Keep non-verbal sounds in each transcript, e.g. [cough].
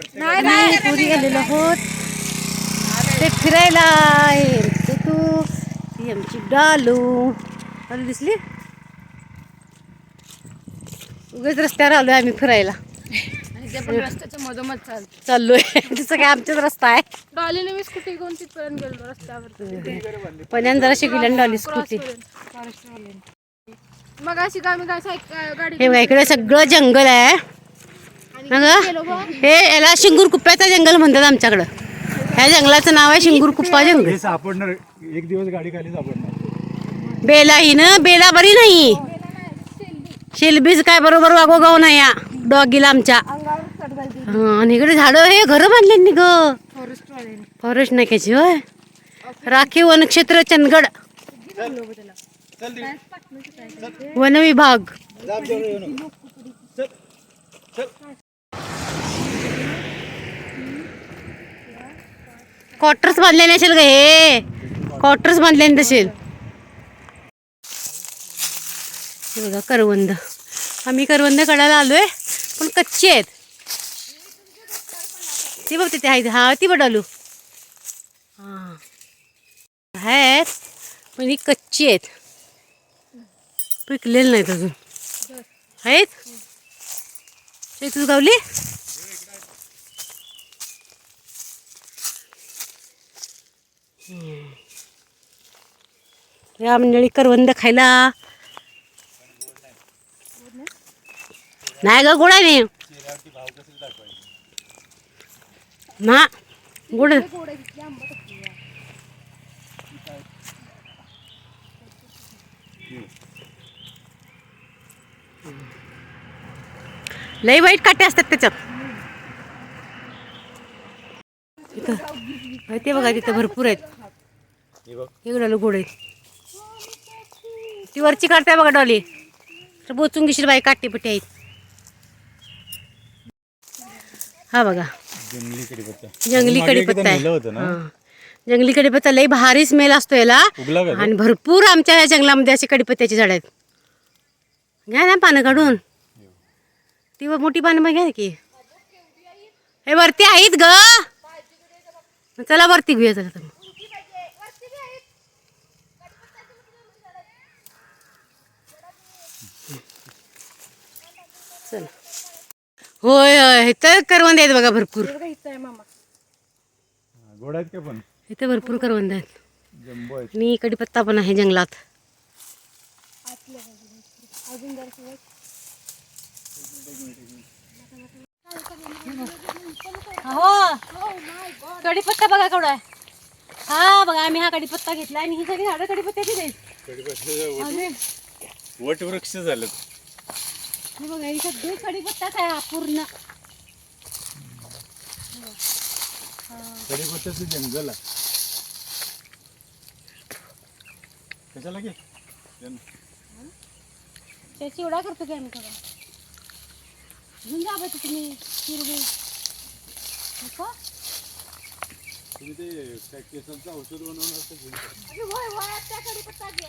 आम्ही पुरी गेलेलो आहोत. ते फिरायला आहे. ते ती आमची डालू. डालू दिसली? उगाच रस्त्यावर आलोय आम्ही फिरायला. रस्त्याच्या मधोमध चालतो चाललोय. तिचं काय आमचाच रस्ता आहे. डॉलीने मी स्कूटी घेऊन तिथपर्यंत गेलो रस्त्यावर पण जरा शिकली आणि डॉली स्कूटी. मग अशी काय सायक- गाडी हे इकडे सगळं जंगल आहे? हे याला शिंगूर कुप्प्याचं जंगल म्हणतात आमच्याकडं ह्या जंगलाचं नाव आहे शिंगूर कुप्पा जंगल हे सापडणार एक दिवस गाडी खाली सापडणार बेला ही ना बेला बरी नाही शिलबीज काय बरोबर वागोगाव नाही या डॉगीला आमच्या हा, आणि इकडे झाडं हे घर बांधले नी ग फॉरेस्ट नाक्याची होय राखीव वनक्षेत्र चंदगड वन विभाग क्वार्टर्स बांधले नसेल का हे? क्वार्टर्स बांधले नसेल हे बघा करवंद. आम्ही करवंद काढायला आलोय पण कच्चे आहेत. ती बघ तिथे आहे हा ती बडालू हा. आहेत पण ही कच्ची आहेत. पिकलेली नाहीत अजून. आहेत? ते गावली या मंडळी करवंद खायला. नाही ग गोड आहे नाही ना गोड लई वाईट काटे असतात त्याच्यात. इथं. ते बघा तिथं भरपूर आहेत. हे एवढं गोड आहेत. ती वरची काढताय बघा डॉली. तर बोचून घेशील बाई काटेपट्टी आहेत. हा बघा. जंगली कडीपत्ता आहे. जंगली कडीपत्ता लई भारी स्मेल असतो याला? आणि भरपूर आमच्या ह्या जंगलामध्ये असे कडीपत्त्याची झाड आहेत. घ्या ना पानं काढून. ती व मोठी पानं मग घ्या की? हे वरती आहेत ग. चला वरती घेऊया चला तुम्ही. चला. होय होय इथं करवंद आहेत बघा भरपूर. आहे मामा. गोड आहेत का पण? इथे भरपूर करवंद आहेत. आणि कडीपत्ता पण आहे जंगलात. हो कडीपत्ता बघा केवढा आहे. हा बघा आम्ही हा कडीपत्ता घेतला आणि ही सगळी झाडं कडीपत्त्याची आणि वटवृक्ष झालं. हे बघा ही सगळी कडीपत्ताच आहे हा पूर्ण कडीपत्त्याचं जंगल आहे. कशाला घे? त्याची एवढा करतो की आम्ही घेऊन जा बरं तुम्ही हिरवी नको? तुम्ही ते त्या केसांचं औषध बनवून असं घेऊन जा. अगं होय, होय, त्या कडीपत्ता घे.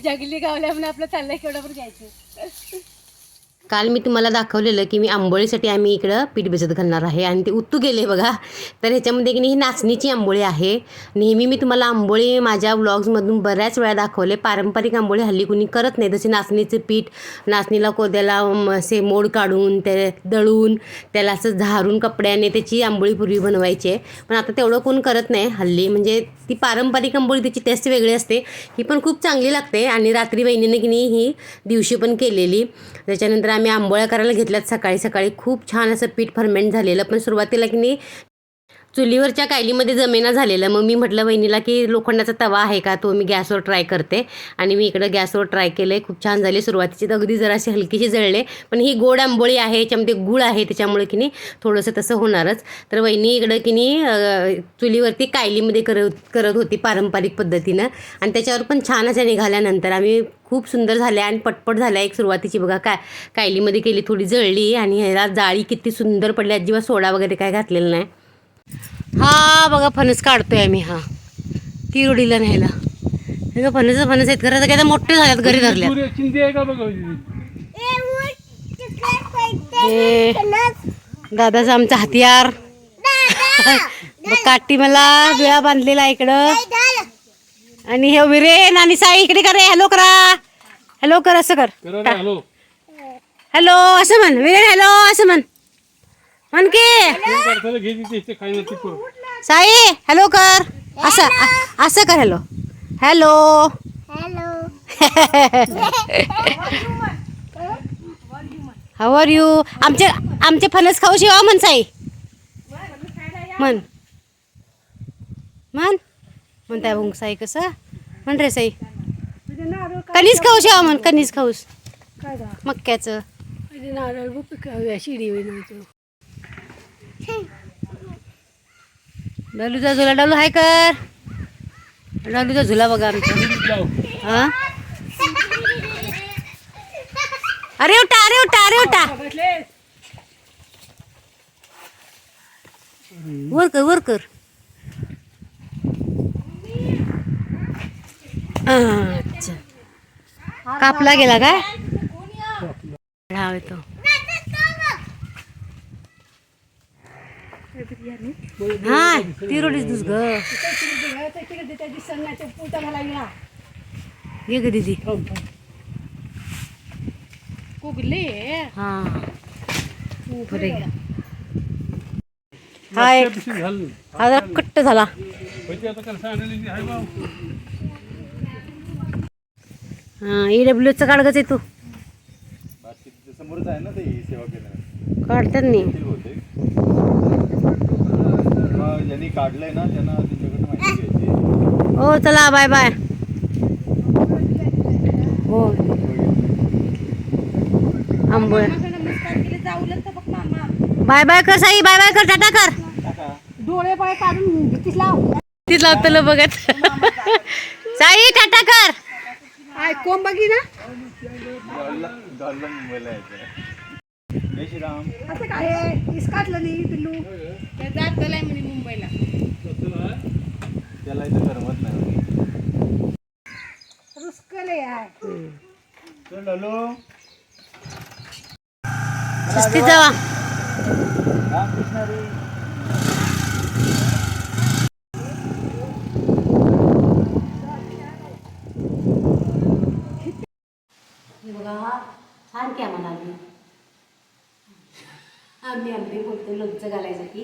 जगली गावल्या म्हणून आपलं चाललंय केवढं पण घ्यायचं काल मी तुम्हाला दाखवलेलं की मी आंबोळीसाठी आम्ही इकडं पीठ भिजत घालणार आहे आणि ते उत्तू गेले बघा. तर ह्याच्यामध्ये की नाही ही नाचणीची आंबोळी आहे. नेहमी मी तुम्हाला आंबोळी माझ्या व्लॉग्समधून बऱ्याच वेळा दाखवले. पारंपरिक आंबोळी हल्ली कुणी करत नाही. जसे नाचणीचं पीठ नाचणीला कोद्याला असे मोड काढून ते दळून त्याला असं झारून कपड्याने त्याची आंबोळी पूर्वी बनवायची. आहे पण आता तेवढं कोण करत नाही हल्ली. म्हणजे ती पारंपरिक आंबोळी त्याची टेस्ट वेगळी असते. ही पण खूप चांगली लागते. आणि रात्री बहिणीने की नाही ही दिवशी पण केलेली. त्याच्यानंतर आम्ही आंबोळ्या करायला घेतल्यात सकाळी सकाळी. खूप छान असं पीठ फर्मेंट झालेलं. पण सुरुवातीला की नाही चुलीवरच्या कायलीमध्ये जमेना झालेलं. मग मी म्हटलं बहिणीला की लोखंडाचा तवा आहे का? तो मी गॅसवर ट्राय करते. आणि मी इकडं गॅसवर ट्राय केलं आहे खूप छान झाले. सुरुवातीची तर अगदी जराशी हलकीशी जळले. पण ही गोड आंबोळी आहे. याच्यामध्ये गुळ आहे. त्याच्यामुळे की नाही थोडंसं तसं होणारच. तर वहिनी इकडं की नाही चुलीवरती कायलीमध्ये करत करत होती पारंपरिक पद्धतीनं. आणि त्याच्यावर पण छान अशा निघाल्यानंतर आम्ही खूप सुंदर झाल्या आणि पटपट झाल्या. एक सुरुवातीची बघा काय कायलीमध्ये केली थोडी जळली. आणि ह्याला जाळी किती सुंदर पडली. अजिबात सोडा वगैरे काय घातलेलं नाही. हा बघा फणस काढतोय आम्ही हा. तिरुडीला न्यायला. हे फणस फणस आहेत. घरात काय मोठे झाल्यात घरी धरल्यात. सूर्य चिंदी आहे का बघा हे दादाचं आमचं हतियार [laughs] काठी मला बिळा बांधलेला आहे इकडं आणि हे विरेन आणि साई इकडे कर रे हॅलो करा. हॅलो कर असं कर. करा रे हॅलो. हॅलो असं म्हण. विरेन हॅलो असं म्हण. करू साई हॅलो कर. असं असं कर hello hello how are you आमचे आमचे फणस खाऊ शिवा म्हण साई. म्हण. म्हण. म्हणताय मग साई कसं? म्हण रे साई. कणीस खाऊ शिवा म्हण कणीस खाऊस. मक्याचं. नारळ शिडी डलूचा झुला डलू हाय कर. डलूचा झुला बघा आमचा. हा? अरे उठा अरे उठा अरे उठा. वर कर वर कर. अच्छा. कापला गेला काय? हा येतो. हा ती रोडीच दुस ग. ये ग दीदी. कुगले हा. हा एक हा जरा कट्ट झाला. हा ई डब्ल्यू चं काढगच आहे तू. काढतात होते. ज्यांनी काढलंय ना त्यांना त्यांच्याकडे माहिती घ्यायची हो चला बाय बाय हो. आंबोळ्या. बाय बाय कर साई बाय बाय कर टाटा कर. डोळे पाय काढून भीतीच लाव तीच लावतं बघत. साई टाटा कर. आय कोण बघी ना? जय श्रीराम. काय आहे? इसकाटलं नाही पिल्लू. जातलाय म्हणे मुंबईला. त्याला इथं करमत नाही रुसकले आहे. चल हॅलो शिस्तीत जावा. रामकृष्ण रे हे बघा छान की आम्हाला आम्ही आम्ही आंबे बोलतो लोणचं घालायसाठी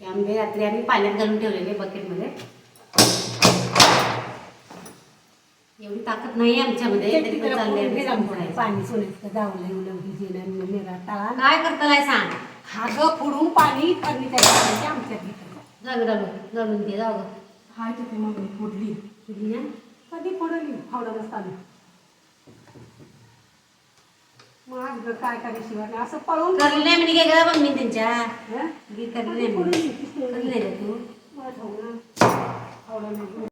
हे आंबे रात्री आम्ही पाण्यात घालून ठेवलेले बकेटमध्ये एवढी ताकद नाही आमच्यामध्ये. तरी पण सोन्याचं जावलं एवढं भिजेलं निरा तळा काय करताय सांग. हागं फोडून पाणी पाणी त्याच्या आमच्यात घेतलं जाग डालू घालून दे जाऊ हाय तिथे मग फोडली ना? कधी पडली? फावडा नसताना मग आज गं काय करायची वाटलं असं पळून करली नाही म्हणजे काय गं मम्मी त्यांच्या. हं? गी करली नाही म्हणे. करली नाही का तू? मला ठाऊक ना. फावडा नको.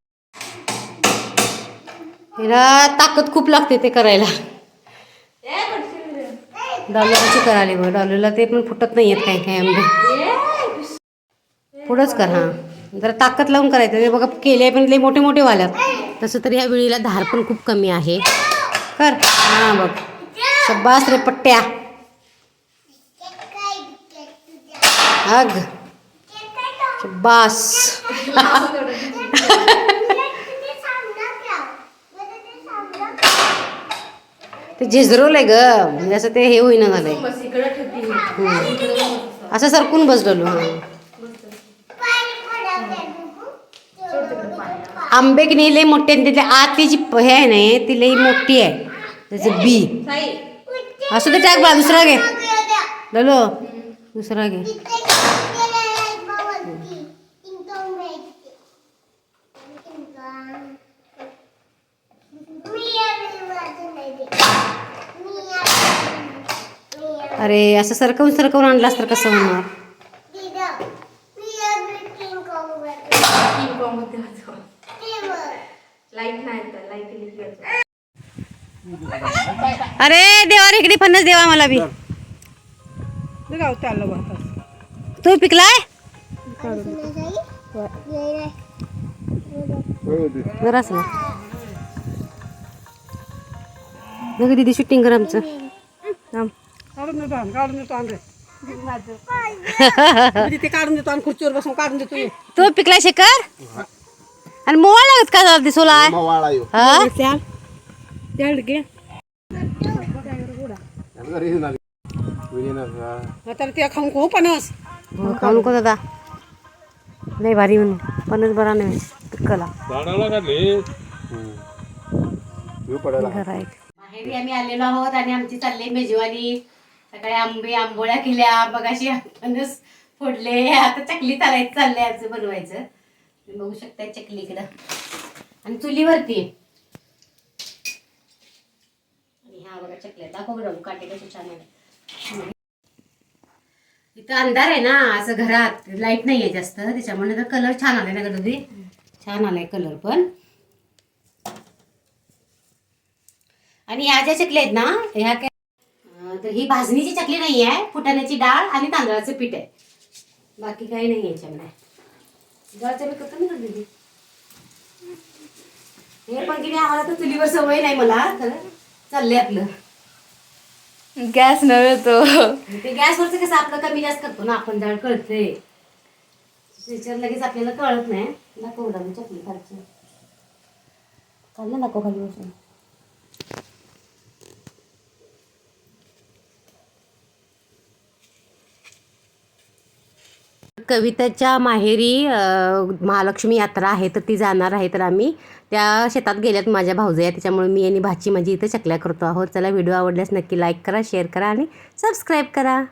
हिला ताकद खूप लागते ते करायला. डॉलरची करायला बघ. डॉलरला ते पण फुटत नाही आहेत काय काय आंबे पुढंच कर हां. जरा ताकद लावून करायचं. ते बघा केले पण लई मोठे मोठे वाल्यात. तसं तरी ह्या वेळीला धार पण खूप कमी आहे. कर. हां बघ. शब्बास रे पट्ट्या. अग. शब्बास. ते झिजरोल आहे ग. म्हणजे असं ते हे होईना झालंय. असं सरकून बसलो हा. आंबे की नाही लई मोठे आणि तिथे आत ती जी हे आहे ना ती लई मोठी आहे. त्याचं बी. असू दे टाक बा दुसरा घे ललो दुसरा घे अरे असं सरकवून सरकवून आणलास तर कसं होणार अरे देवा रे इकडे फणस देवा मला बी. ते पिकलाय? जरास ना. बघ दीदी शूटिंग कर आमचं. काढून देतो [laughs] आण, खुर्चीवर बसून काढून देतो. तो पिकला शेकर आणि मोवा लागत का जरा दिसोला वाळा येऊ हा त्याल त्याल घे तर ते खाऊन खूप पणस हो, खाऊ नको दादा नाही भारी म्हणून पणच बरा नाही आहे माहेरी आम्ही आलेलो आहोत आणि आमची चालली मेजवानी सकाळी आंबे आंबोळ्या केल्या मगाशी फणस फोडले आता चकली चालायचं चाललंय आमचं बनवायचं तुम्ही बघू शकता चकली इकडं आणि चुलीवरती आहे. आणि हा बघा चकल्या दाखव बरं काटे कसे छान आहे इथं अंधार आहे ना असं घरात. लाइट नाही आहे जास्त त्याच्यामुळे तर कलर छान आलाय ना गणपती छान आलाय कलर पण. आणि ह्या ज्या चकल्या आहेत ना ह्या काय? तर ही भाजणीची चकली नाही आहे फुटाण्याची डाळ आणि तांदळाचं पीठ आहे. बाकी काही नाही याच्यामध्ये. डाळचं पीठ करतो ना दीदी हे पण की नाही आम्हाला तर चुलीवर सवय नाही मला तर चाललंय आपलं. गॅस नव्हे तो. ते गॅसवरचं कसं आपलं कमी जास्त करतो ना आपण जाळ कळते त्याच्यावर लगेच आपल्याला कळत नाही. दाखव बरं चकली खालची काढ ना दाखव खाली बसून. कविताच्या माहेरी महालक्ष्मी यात्रा आहे तर ती जाणार आहे. तर आम्ही त्या शेतात गेल्यात माझ्या भाऊजया. त्याच्यामुळे मी आणि भाची माझी इथं चकल्या करतो आहोत. चला व्हिडिओ आवडल्यास नक्की लाईक करा शेअर करा आणि सबस्क्राईब करा.